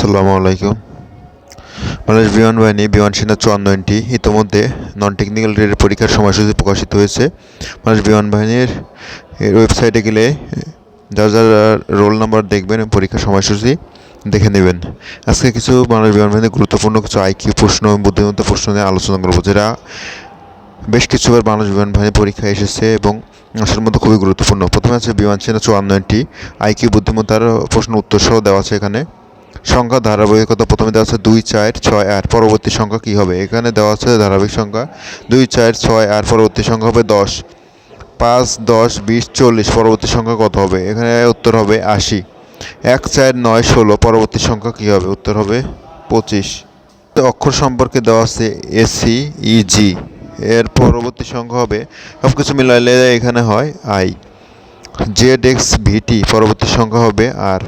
আসসালামু আলাইকুম। বাংলাদেশ বিমান বাহিনী, বিমান সেনা চুয়ান্নটি ইতিমধ্যে নন টেকনিক্যাল গ্রেডের পরীক্ষার সময়সূচি প্রকাশিত হয়েছে। বাংলাদেশ বিমান বাহিনীর ওয়েবসাইটে গেলে যার যার রোল নাম্বার দেখবেন, পরীক্ষার সময়সূচি দেখে নেবেন। আজকে কিছু বাংলাদেশ বিমান বাহিনীর গুরুত্বপূর্ণ কিছু আইকিউ প্রশ্ন, বুদ্ধিমত্তা প্রশ্ন নিয়ে আলোচনা করব, যেটা বেশ কিছুবার বাংলাদেশ বিমান বাহিনী পরীক্ষায় এসেছে এবং আসার মধ্যে খুবই গুরুত্বপূর্ণ। প্রথমে আছে বিমান সেনা চুয়ান্নটি আইকিউ বুদ্ধিমত্তার প্রশ্ন উত্তর সহ দেওয়া আছে এখানে। সংখ্যা ধারাবাহিকতা প্রথমে দেওয়া আছে দুই, চার, ছয়, আট। পরবর্তী সংখ্যা কী হবে? এখানে দেওয়া আছে ধারাবাহিক সংখ্যা দুই, চার, ছয়, আট। পরবর্তী সংখ্যা হবে দশ। পাঁচ, দশ, বিশ, চল্লিশ। পরবর্তী সংখ্যা কত হবে? এখানে উত্তর হবে আশি। এক, চার, নয়, ষোলো। পরবর্তী সংখ্যা কী হবে? উত্তর হবে পঁচিশ। অক্ষর সম্পর্কে দেওয়া আছে এসি ইজি এর পরবর্তী সংখ্যা হবে সব কিছু মিলাইলে এখানে হয় আই জেড এক্স ভিটি পরবর্তী সংখ্যা হবে আর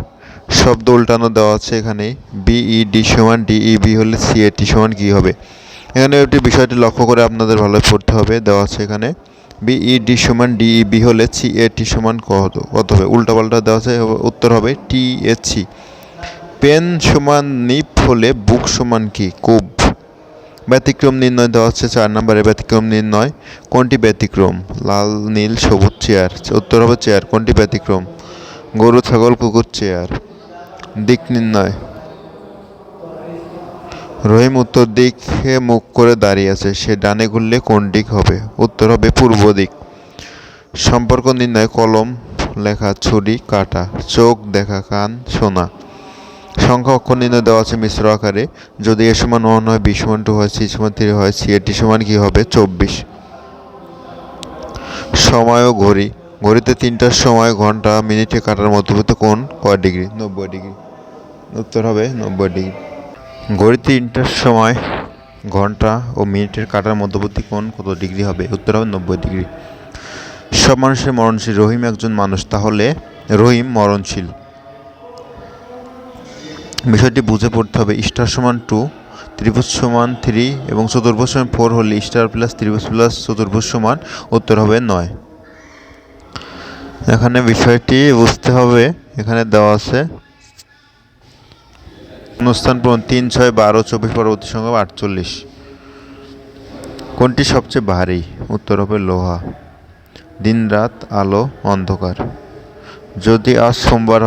শব্দ উল্টানো দেওয়া আছে এখানে বিইডি সমান ডিইবি হলে সিএটি সমান কী হবে? এখানে একটি বিষয়টি লক্ষ্য করে আপনাদের ভালোই পড়তে হবে, দেওয়া আছে এখানে। বিইডি সমান ডিইবি হলে সিএটি সমান কত কত হবে? উল্টাপাল্টা দেওয়া আছে উত্তর হবে টিএসি পেন সমান নিপ হলে বুক সমান কি? কুব। ব্যতিক্রম নির্ণয় দেওয়া হচ্ছে চার নম্বরে ব্যতিক্রম নির্ণয়। কোনটি ব্যতিক্রম? লাল, নীল, সবুজ, চেয়ার। উত্তর হবে চেয়ার, কোনটি ব্যতিক্রম? গরু, ছাগল, কুকুর, চেয়ার। দিক নির্ণয়। রহিম উত্তর দিকে মুখ করে দাঁড়িয়ে আছে। সে ডানে ঘুরলে কোন দিক হবে? উত্তর হবে পূর্ব দিক। সম্পর্ক নির্ণয়, কলম লেখা, ছুরি কাটা, চোখ দেখা, কান শোনা। সংখ্যা অক্ষর নির্ণয় দেওয়া আছে মিশ্র আকারে। যদি এ সমান ওয়ান হয়, বি সমান টু হয়, সি সমান থ্রি হয়, সি এটি সমান কী হবে? চব্বিশ। সময় ও ঘড়ি। ঘড়িতে তিনটার সময় ঘণ্টা মিনিটে কাটার মধ্যবর্তী কোণ কয় ডিগ্রি? নব্বই ডিগ্রি। উত্তর হবে নব্বই ডিগ্রি। ঘড়িতে তিনটার সময় ঘণ্টা ও মিনিটের কাটার মধ্যবর্তী কোণ কত ডিগ্রি হবে? উত্তর হবে নব্বই ডিগ্রি। সব মানুষের মরণশীল। রহিম একজন মানুষ। তাহলে রহিম মরণশীল। বিষয়টি বুঝে পড়তে হবে। স্টার সমান টু, ত্রিভুজ সমান থ্রি এবং চতুর্ভুজ সমান ফোর হলে স্টার প্লাস ত্রিভুজ প্লাস চতুর্ভুজ সমান উত্তর হবে নয়। এখানে বিষয়টি বুঝতে হবে, এখানে দেওয়া আছে। অনুষ্ঠান তিন ছয় বারো চব্বিশ পরবর্তী সংখ্যা আটচল্লিশ। কোনটি সবচেয়ে ভারী? উত্তর হবে লোহা। দিন রাত আলো অন্ধকার। যদি আজ সোমবার